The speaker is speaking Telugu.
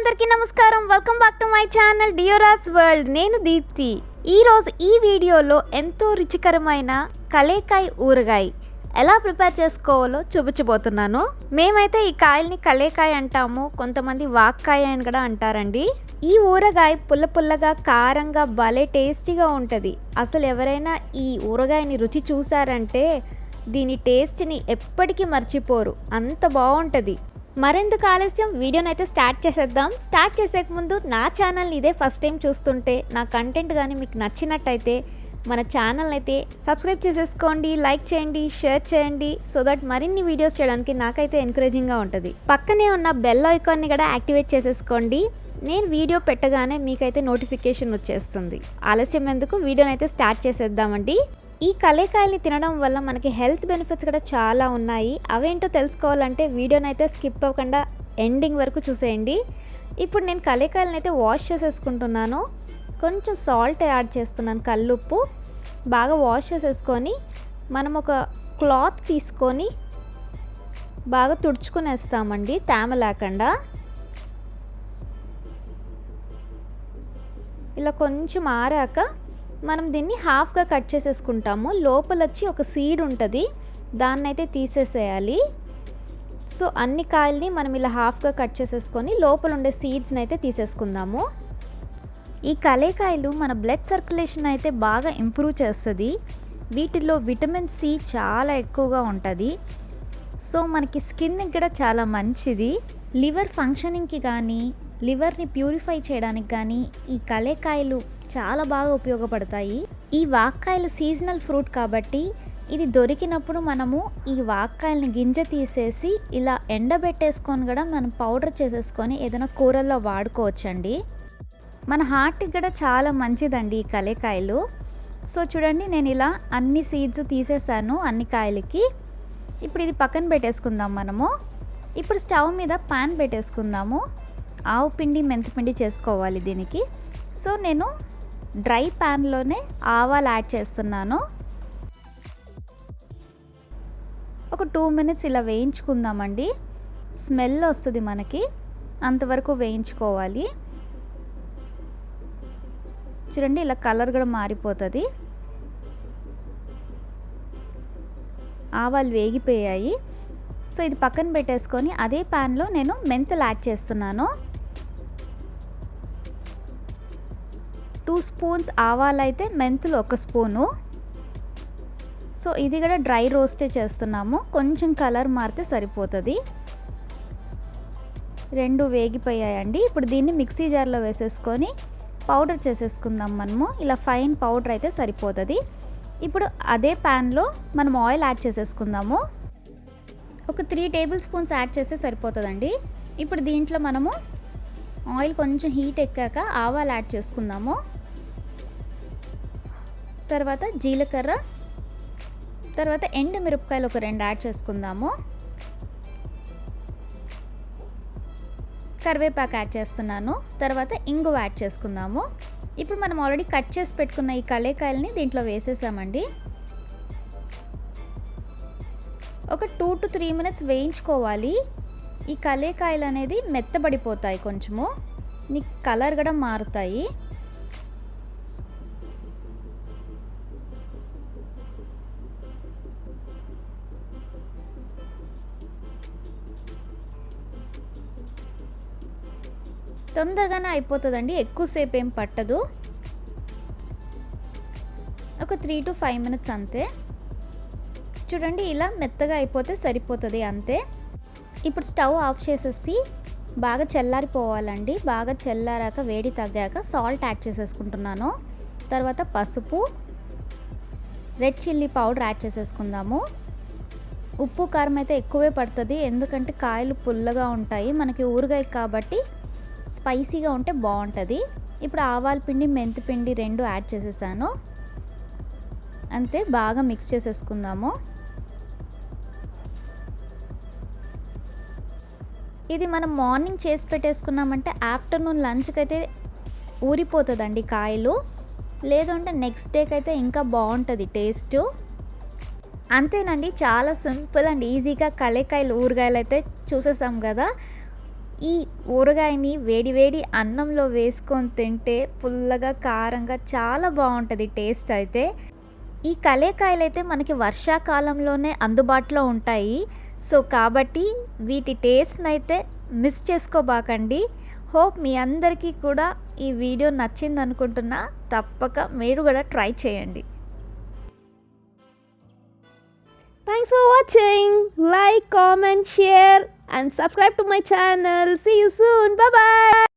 అందరికీ నమస్కారం. Welcome back to my channel Deoras world నేను దీప్తి. ఈరోజు ఈ వీడియోలో ఎంతో రుచికరమైన కలేకాయ ఊరగాయ ఎలా ప్రిపేర్ చేసుకోవాలో చూపించబోతున్నాను. మేమైతే ఈ కాయల్ని కలేకాయ అంటాము కొంతమంది వాక్కాయ అని కూడా అంటారండి. ఈ ఊరగాయ పుల్ల పుల్లగా కారంగా భలే టేస్టీగా ఉంటుంది. అసలు ఎవరైనా ఈ ఊరగాయని రుచి చూసారంటే దీని టేస్ట్ని ఎప్పటికీ మర్చిపోరు. అంత బాగుంటుంది. మరెందుకు ఆలస్యం? వీడియోని అయితే స్టార్ట్ చేసేద్దాం. స్టార్ట్ చేసే ముందు నా ఛానల్ని ఇదే ఫస్ట్ టైం చూస్తుంటే నా కంటెంట్ కానీ మీకు నచ్చినట్టయితే మన ఛానల్ అయితే సబ్స్క్రైబ్ చేసేసుకోండి లైక్ చేయండి షేర్ చేయండి సో దట్ మరిన్ని వీడియోస్ చేయడానికి నాకైతే ఎంకరేజింగ్గా ఉంటుంది. పక్కనే ఉన్న బెల్ ఐకాన్ని కూడా యాక్టివేట్ చేసేసుకోండి. నేను వీడియో పెట్టగానే మీకైతే నోటిఫికేషన్ వచ్చేస్తుంది. ఆలస్యం ఎందుకు? వీడియోని అయితే స్టార్ట్ చేసేద్దామండి. ఈ కలేకాయల్ని తినడం వల్ల మనకి హెల్త్ బెనిఫిట్స్ కూడా చాలా ఉన్నాయి. అవేంటో తెలుసుకోవాలంటే వీడియోని అయితే స్కిప్ అవ్వకుండా ఎండింగ్ వరకు చూసేయండి. ఇప్పుడు నేను కలేకాయలను అయితే వాష్ చేసేసుకుంటున్నాను. కొంచెం సాల్ట్ యాడ్ చేస్తున్నాను కల్లుప్పు. బాగా వాష్ చేసేసుకొని మనం ఒక క్లాత్ తీసుకొని బాగా తుడుచుకునేస్తామండి తేమ లేకుండా. ఇలా కొంచెం ఆరాక మనం దీన్ని హాఫ్గా కట్ చేసేసుకుంటాము. లోపల వచ్చి ఒక సీడ్ ఉంటుంది. దాన్ని అయితే తీసేసేయాలి. సో అన్ని కాయల్ని మనం ఇలా హాఫ్గా కట్ చేసేసుకొని లోపల ఉండే సీడ్స్ని అయితే తీసేసుకుందాము. ఈ కలేకాయలు మన బ్లడ్ సర్క్యులేషన్ అయితే బాగా ఇంప్రూవ్ చేస్తుంది. వీటిలో విటమిన్ సి చాలా ఎక్కువగా ఉంటుంది. సో మనకి స్కిన్కి కూడా చాలా మంచిది. లివర్ ఫంక్షనింగ్కి కానీ లివర్ని ప్యూరిఫై చేయడానికి కానీ ఈ కలేకాయలు చాలా బాగా ఉపయోగపడతాయి. ఈ వాక్కాయలు సీజనల్ ఫ్రూట్ కాబట్టి ఇది దొరికినప్పుడు మనము ఈ వాక్కాయలని గింజ తీసేసి ఇలా ఎండబెట్టేసుకొని కూడా మనం పౌడర్ చేసేసుకొని ఏదైనా కూరల్లో వాడుకోవచ్చండి. మన హార్ట్కి కూడా చాలా మంచిదండి ఈ కలేకాయలు. సో చూడండి నేను ఇలా అన్ని సీడ్స్ తీసేసాను అన్ని కాయలకి. ఇప్పుడు ఇది పక్కన పెట్టేసుకుందాం మనము. ఇప్పుడు స్టవ్ మీద పాన్ పెట్టేసుకుందాము. ఆవు పిండి మెంతిపిండి చేసుకోవాలి దీనికి. సో నేను డ్రై ప్యాన్లోనే ఆవాలు యాడ్ చేస్తున్నాను. ఒక టూ మినిట్స్ ఇలా వేయించుకుందామండి. స్మెల్ వస్తుంది మనకి. అంతవరకు వేయించుకోవాలి. చూడండి ఇలా కలర్ కూడా మారిపోతుంది. ఆవాలు వేగిపోయాయి. సో ఇది పక్కన పెట్టేసుకొని అదే ప్యాన్లో నేను మెంతులు యాడ్ చేస్తున్నాను. టూ స్పూన్స్ ఆవాలైతే మెంతులు ఒక స్పూను. సో ఇది కూడా డ్రై రోస్టే చేస్తున్నాము. కొంచెం కలర్ మారితే సరిపోతుంది. రెండు వేగిపోయాయండి. ఇప్పుడు దీన్ని మిక్సీ జార్లో వేసేసుకొని పౌడర్ చేసేసుకుందాం మనము. ఇలా ఫైన్ పౌడర్ అయితే సరిపోతుంది. ఇప్పుడు అదే ప్యాన్లో మనం ఆయిల్ యాడ్ చేసేసుకుందాము. ఒక త్రీ టేబుల్ స్పూన్స్ యాడ్ చేస్తే సరిపోతుందండి. ఇప్పుడు దీంట్లో మనము ఆయిల్ కొంచెం హీట్ ఎక్కాక ఆవాలు యాడ్ చేసుకుందాము. తర్వాత జీలకర్ర తర్వాత ఎండు మిరపకాయలు ఒక రెండు యాడ్ చేసుకుందాము. కరివేపాకు యాడ్ చేస్తున్నాను. తర్వాత ఇంగువ యాడ్ చేసుకుందాము. ఇప్పుడు మనం ఆల్రెడీ కట్ చేసి పెట్టుకున్న ఈ కలేకాయలని దీంట్లో వేసేసామండి. ఒక టూ టు త్రీ మినిట్స్ వేయించుకోవాలి. ఈ కలేకాయలు అనేది మెత్తబడిపోతాయి కొంచెము. నీ కలర్ కూడా మారుతాయి. తొందరగానే అయిపోతుందండి. ఎక్కువసేపు ఏం పట్టదు. ఒక త్రీ టు ఫైవ్ మినిట్స్ అంతే. చూడండి ఇలా మెత్తగా అయిపోతే సరిపోతుంది అంతే. ఇప్పుడు స్టవ్ ఆఫ్ చేసేసి బాగా చల్లారిపోవాలండి. బాగా చల్లారాక వేడి తగ్గాక సాల్ట్ యాడ్ చేసేసుకుంటున్నాను. తర్వాత పసుపు రెడ్ చిల్లీ పౌడర్ యాడ్ చేసేసుకుందాము. ఉప్పు కారం అయితే ఎక్కువే పడుతుంది. ఎందుకంటే కాయలు పుల్లగా ఉంటాయి. మనకి ఊరగాయ కాబట్టి స్పైసీగా ఉంటే బాగుంటుంది. ఇప్పుడు ఆవాల పిండి మెంతి పిండి రెండు యాడ్ చేసేసాను. అంతే బాగా మిక్స్ చేసేసుకుందాము. ఇది మనం మార్నింగ్ చేసి పెట్టేసుకున్నామంటే ఆఫ్టర్నూన్ లంచ్కి అయితే ఊరిపోతుందండి కాయలు. లేదంటే నెక్స్ట్ డేకి అయితే ఇంకా బాగుంటుంది టేస్ట్. అంతేనండి చాలా సింపుల్ అండ్ ఈజీగా కలేకాయలు ఊరగాయలు అయితే చూసేసాం కదా. ఈ ఊరగాయని వేడి వేడి అన్నంలో వేసుకొని తింటే పుల్లగా కారంగా చాలా బాగుంటుంది టేస్ట్ అయితే. ఈ కలేకాయలు అయితే మనకి వర్షాకాలంలోనే అందుబాటులో ఉంటాయి. సో కాబట్టి వీటి టేస్ట్ని అయితే మిస్ చేసుకోబాకండి. హోప్ మీ అందరికీ కూడా ఈ వీడియో నచ్చింది అనుకుంటున్నా తప్పక మీరు కూడా ట్రై చేయండి. Thanks for watching like comment share and subscribe to my channel. See you soon. Bye bye.